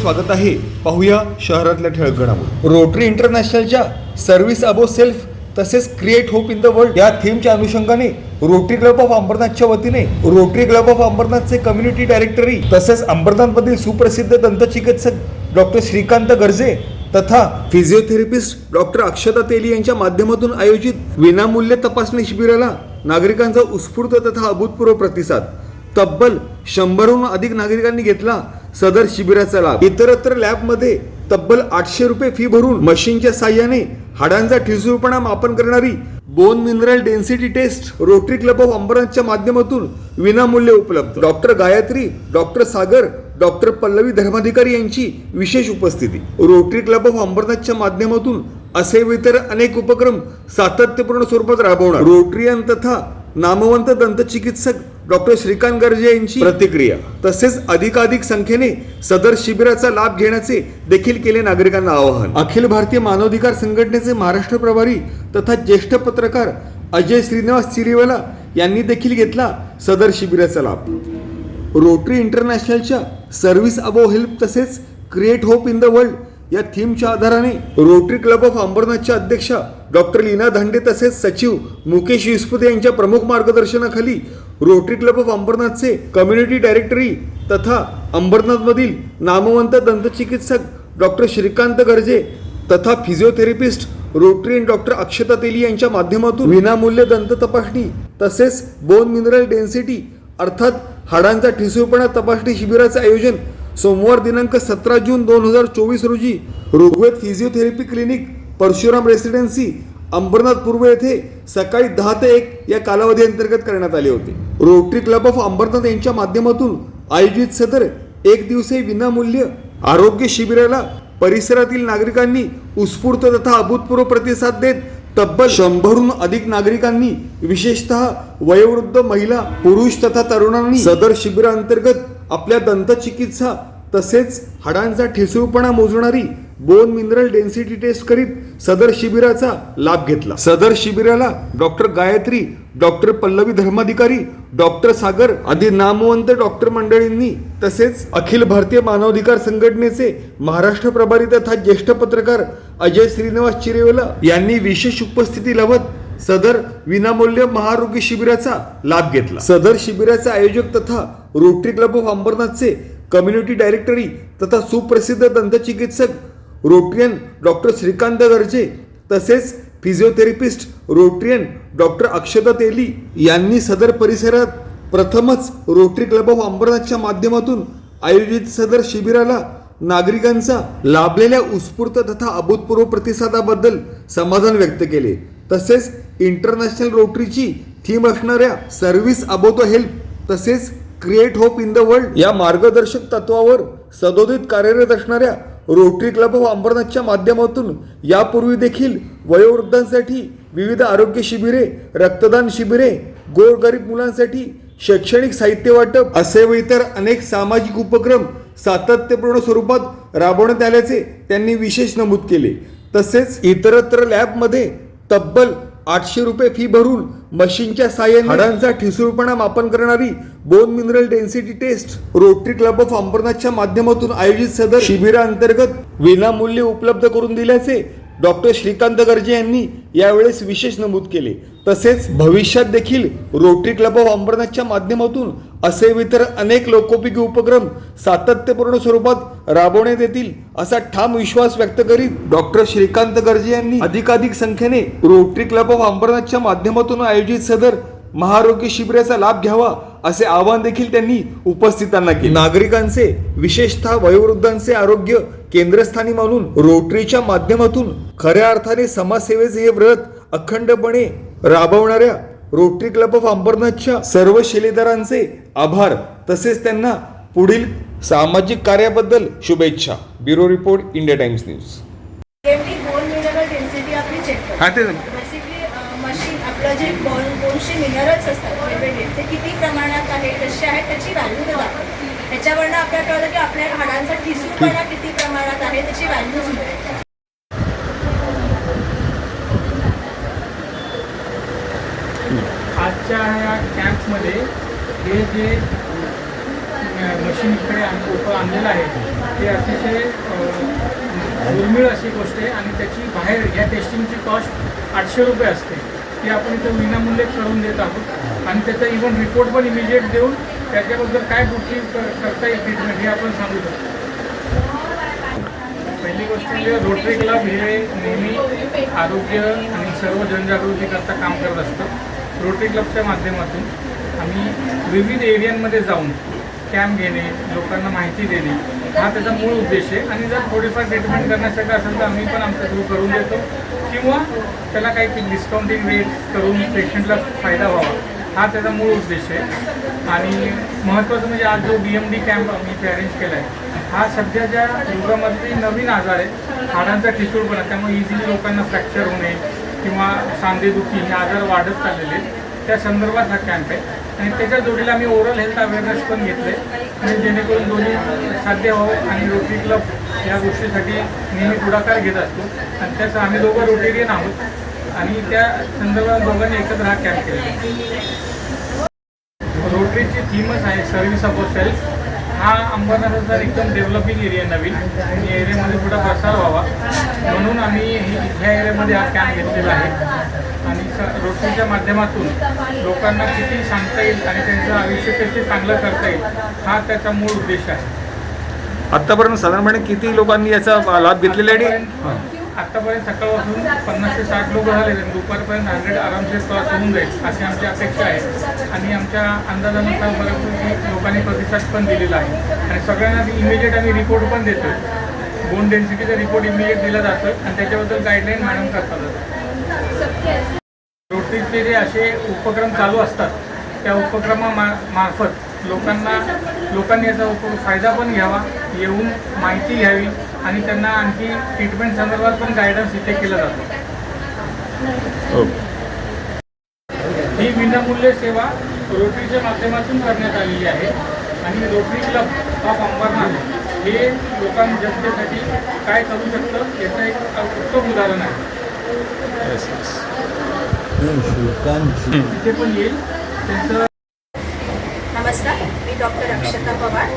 स्वागत आहे. पाहूया शहरातल्या ठळक घडामोडी. रोटरी इंटरनॅशनलच्या सर्व्हिस अबो सेल्फ तसेच create hope in the world या थीमच्या अनुषंगाने रोटरी क्लब ऑफ अंबरनाथच्या वतीने रोटरी क्लब ऑफ अंबरनाथचे कम्युनिटी डायरेक्टरी तसेच अंबरनाथमधील सुप्रसिद्ध दंतचिकित्सक डॉक्टर श्रीकांत गर्जे तथा फिजिओथेरपिस्ट डॉक्टर अक्षता तेली यांच्या माध्यमातून आयोजित विनामूल्य तपासणी शिबिराला नागरिकांचा उत्स्फूर्त तथा अभूतपूर्व प्रतिसाद. तब्बल शंभरहून अधिक नागरिकांनी घेतला सदर शिबिराचा लाभ. इतरत्र लॅबमध्ये तब्बल आठशे रुपये फी भरून मशीनच्या साह्याने हाडांचा ठिसूळपणा मापन करणारी bone mineral density test Rotary club of अंबरनाथच्या माध्यमातून विनामूल्य उपलब्ध. Doctor Gayatri doctor Sagar doctor Pallavi Dharmadhikari यांची विशेष उपस्थिती. रोटरी क्लब ऑफ अंबरनाथच्या माध्यमातून असे इतर अनेक उपक्रम सातत्यपूर्ण स्वरूपात राबवणार. रोटरियन तथा नामवंत दंतचिकित्सक डॉक्टर श्रीकांत गर्जे यांची प्रतिक्रिया. तसेच अधिकाधिक संख्येने सदर शिबिराचा लाभ घेण्याचे देखील केले नागरिकांना आवाहन. अखिल भारतीय मानवाधिकार संघटनेचे महाराष्ट्र प्रभारी तथा ज्येष्ठ पत्रकार अजय श्रीनिवास चिरीवाला यांनी देखील घेतला सदर शिबिराचा लाभ. रोटरी इंटरनॅशनलच्या सर्व्हिस अबो हेल्प तसेच create hope in the world या थीमच्या आधाराने रोटरी क्लब ऑफ अंबरनाथच्या अध्यक्षा डॉक्टर लीना धांडे तसेच सचिव मुकेश विस्पुते यांच्या प्रमुख मार्गदर्शनाखाली रोटरी क्लब ऑफ अंबरनाथचे कम्युनिटी डायरेक्टरी तथा अंबरनाथमधील नामवंत दंतचिकित्सक डॉक्टर श्रीकांत गर्जे तथा physiotherapist Rotary doctor Akshata Teli यांच्या माध्यमातून विनामूल्य दंत तपासणी तसेच बोन मिनरल डेन्सिटी अर्थात हाडांचा ठिसूळपणा तपासणी शिबिराचे आयोजन सोमवार दिनांक सतरा जून दोन हजार चोवीस रोजी Rigved physiotherapy clinic Parshuram residency Ambernath पूर्व येथे सकाळी दहा ते एक या कालावधी अंतर्गत करण्यात आले होते. रोटरी क्लब ऑफ अंबरनाथ यांच्या माध्यमातून आयोजित सदर एक दिवसीय विनामूल्य आरोग्य शिबिराला परिसरातील नागरिकांनी उत्स्फूर्त तथा अभूतपूर्व प्रतिसाद देत तब्बल शंभरहून अधिक नागरिकांनी विशेषतः वयोवृद्ध महिला पुरुष तथा तरुणांनी सदर शिबिरांतर्गत आपल्या दंतचिकित्सा तसेच हाडांचा ठिसूळपणा मोजणारी बोन मिनरल डेन्सिटी टेस्ट करीत सदर शिबिराचा लाभ घेतला. सदर शिबिराला doctor Gayatri doctor Pallavi Dharmadhikari doctor Sagar आदी नामवंत डॉक्टर मंडळींनी तसेच अखिल भारतीय मानवाधिकार संघटनेचे महाराष्ट्र प्रभारी तथा ज्येष्ठ पत्रकार अजय श्रीनिवास चिरेवला यांनी विशेष उपस्थिती लावत सदर विनामूल्य महारोगी शिबिराचा लाभ घेतला. सदर शिबिराचे आयोजक तथा रोटरी क्लब ऑफ अंबरनाथचे कम्युनिटी डायरेक्टरी तथा सुप्रसिद्ध दंतचिकित्सक रोटरियन डॉक्टर श्रीकांत गर्जे तसेच physiotherapist Rotarian doctor Akshata Teli यांनी सदर परिसरात प्रथमच रोटरी क्लब ऑफ अंबरनाथच्या माध्यमातून आयोजित सदर शिबिराला नागरिकांचा लाभलेल्या उत्स्फूर्त तथा अभूतपूर्व प्रतिसादाबद्दल समाधान व्यक्त केले. तसेच इंटरनॅशनल रोटरीची थीम असणाऱ्या सर्व्हिस अबोतो हेल्प तसेच create hope in the world या मार्गदर्शक तत्वावर सदोदित कार्यरत असणाऱ्या रोटरी क्लब ऑफ अंबरनाथच्या माध्यमातून यापूर्वी देखील वयोवृद्धांसाठी विविध आरोग्य शिबिरे रक्तदान शिबिरे गोरगरीब मुलांसाठी शैक्षणिक साहित्य वाटप असे व इतर अनेक सामाजिक उपक्रम सातत्यपूर्ण स्वरूपात राबवण्यात आल्याचे त्यांनी विशेष नमूद केले. तसेच इतरत्र लॅबमध्ये तब्बल आठशे रुपये फी भरून मशीनच्या साह्याने हाडांचा ठिसूळपणा मापन करणारी bone mineral density test Rotary club of अंबरनाथच्या माध्यमातून आयोजित सदर शिबिराअंतर्गत विनामूल्य उपलब्ध करून दिल्याचे डॉक्टर श्रीकांत गर्जे यांनी यावेळेस विशेष नमूद केले. तसेच भविष्यात देखील रोटरी क्लब ऑफ अंबरनाथच्या माध्यमातून असे इतर अनेक लोकोपयोगी उपक्रम सातत्यपूर्ण स्वरूपात राबवण्यात येतील असा ठाम विश्वास व्यक्त करीत डॉक्टर श्रीकांत गर्जे यांनी अधिकाधिक संख्येने रोटरी क्लब ऑफ अंबरनाथच्या माध्यमातून आयोजित सदर महाआरोग्य शिबिराचा लाभ घ्यावा असे आवाहन देखील त्यांनी उपस्थितांना केले. नागरिकांचे विशेषतः वयोवृद्धांचे आरोग्य केंद्रस्थानी मानून रोटरीच्या माध्यमातून खऱ्या अर्थाने समाजसेवेचे हे व्रत अखंडपणे राबवणाऱ्या रोटरी क्लब ऑफ अंबरनाथच्या सर्व शिलेदारांचे आभार. तसेच त्यांना पुढील सामाजिक कार्याबद्दल शुभेच्छा. Bureau report India Times news. MD bone mineral density आपली चेक करतो. हा ते बेसिकली मशीन आपलं जे बोन बोनचे मिनरल्स असतात वेगवेगळे ते किती प्रमाणात आहे कसे आहेत त्याची व्हॅल्यू ते दाखवतो. त्याच्यावरनं आपल्याला कळलं की आपल्या हाडांचा ठिसूळपणा किती प्रमाणात आहे त्याची व्हॅल्यूज मिळते हे जे मशीन इकडे आण- आणलेलं आहे ते अतिशय दुर्मिळ अशी गोष्ट आहे आणि त्याची बाहेर या टेस्टिंगची कॉस्ट आठशे रुपये असते. ती आपण इथं विनामूल्य करून देत आहोत. आणि त्याचा इव्हन रिपोर्ट पण इमिजिएट देऊन त्याच्याबद्दल काय कुठली करता येईल ट्रीटमेंट हे आपण सांगू शकतो. पहिली गोष्ट म्हणजे रोटरी क्लब हे नेहमी आरोग्य आणि सर्व जनजागृतीकरता काम करत असतं. रोटरी क्लबच्या माध्यमातून आम्ही विविध एरियांमध्ये जाऊन कॅम्प घेणे लोकांना माहिती देणे हा त्याचा मूळ उद्देश आहे. आणि जर थोडीफार ट्रीटमेंट करण्यासाठी असेल तर आम्ही पण आमच्या थ्रू करून देतो. किंवा त्याला काही डिस्काउंटिंग रेट करून पेशंटला फायदा व्हावा. हा त्याचा मूळ उद्देश आहे. आणि महत्त्वाचं म्हणजे आज जो बी एम डी कॅम्प आम्ही इथे अरेंज केला आहे हा सध्याच्या युगामध्ये नवीन आजार आहे हाडांचा ठिसूळपणा त्यामुळे इझिली लोकांना फ्रॅक्चर होणे किंवा सांधेदुखी हे आजार वाढत चाललेले आहेत. त्या संदर्भात हा कॅम्प आहे. आणि त्याच्या जोडीला आम्ही ओरल हेल्थ अवेअरनेस पण घेतले आणि जेणेकरून दोन्ही साध्य व्हावं आणि रोटरी क्लब या गोष्टीसाठी नेहमी पुढाकार घेत असतो. आणि त्याचं आम्ही दोघं रोटेरियन आहोत. आणि त्या संदर्भात दोघांनी एकत्र हा कॅम्प केला रोटरीची थीमच आहे सर्व्हिस ऑफ सेल्फ हा अंबरनाथाचा एकदम डेव्हलपिंग एरिया नवीन. आणि एरियामध्ये थोडा प्रसार व्हावा. म्हणून आम्ही ह्या एरियामध्ये हा कॅम्प घेतलेला आहे. आणि स रोटरीच्या माध्यमातून लोकांना किती सांगता येईल आणि त्यांचं आयुष्य कसे चांगलं करता येईल हा त्याचा मूळ उद्देश आहे. आतापर्यंत साधारणपणे किती लोकांनी याचा लाभ घेतलेला आहे. आतापर्यंत सकाळपासून पन्नास ते साठ लोक झाले आणि दुपारपर्यंत हंड्रेड आरामशीर क्रॉस होऊन जाईल अशी आमची अपेक्षा आहे. आणि आमच्या अंदाजानुसार बऱ्यापैकी लोकांनी प्रतिसाद पण दिलेला आहे. आणि सगळ्यांना इमिजिएट आम्ही रिपोर्ट पण देतो बोन डेन्सिटीचा रिपोर्ट इमिजिएट दिला जातो आणि त्याच्याबद्दल गाईडलाईन मॅडम करतात. रोटरीचे जे असे उपक्रम चालू असतात त्या उपक्रमा मार्फत लोकांना लोकांनी याचा उप फायदा पण घ्यावा येऊन माहिती घ्यावी आणि त्यांना आणखी ट्रीटमेंट संदर्भात पण गायडन्स इथे केला जातो. ओके ही विनामूल्य सेवा रोटरीच्या माध्यमातून करण्यात आलेली आहे आणि रोटरी क्लब ऑफ अंबरनाथ हे लोकां जनतेसाठी काय करू शकतं याचं एक उत्तम उदाहरण आहे. तिथे पण येईल त्यांचं नमस्कार मी डॉक्टर अक्षता पवार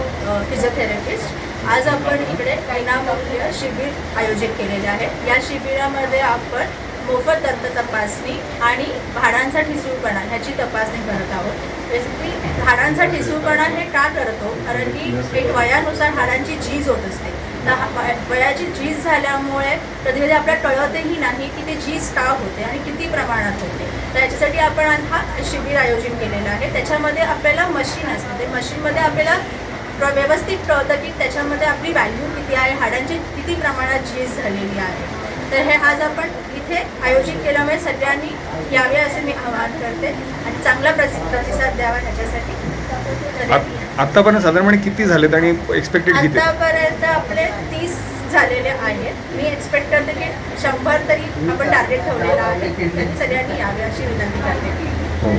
फिजिओथेरपिस्ट. आज आपण इकडे विनामूल्य शिबिर आयोजित केलेले आहे. या शिबिरामध्ये आपण मोफत दंत तपासणी आणि हाडांचा ठिसूळपणा ह्याची तपासणी करत आहोत. बेसिकली हाडांचा ठिसूळपणा हे का करतो? कारण की एक वयानुसार हाडांची झीज होत असते. तर हा- वयाची झीज झाल्यामुळे कधी कधी आपल्या कळतही नाही की ते झीज का होते आणि किती प्रमाणात होते. तर याच्यासाठी आपण हा शिबिर आयोजित केलेला आहे. त्याच्यामध्ये आपल्याला मशीन असतं. ते मशीनमध्ये आपल्याला प्र- व्यवस्थित कळतं की त्याच्यामध्ये आपली व्हॅल्यू किती आहे हाडांची किती प्रमाणात झीज झालेली आहे. तर हे आज आपण इथे आयोजित केल्यामुळे सगळ्यांनी यावे असे मी आवाहन करते. आणि चांगला प्रसि प्रतिसाद द्यावा ह्याच्यासाठी. आत- आतापर्यंत साधारणपणे किती झालेत आणि एक्सपेक्टेड किती? आतापर्यंत आपले तीस झालेले आहेत. मी एक्सपेक्ट करते की शंभर तरी आपण टार्गेट ठेवलेला आहे. सगळ्यांनी यावे अशी विनंती करते. हो.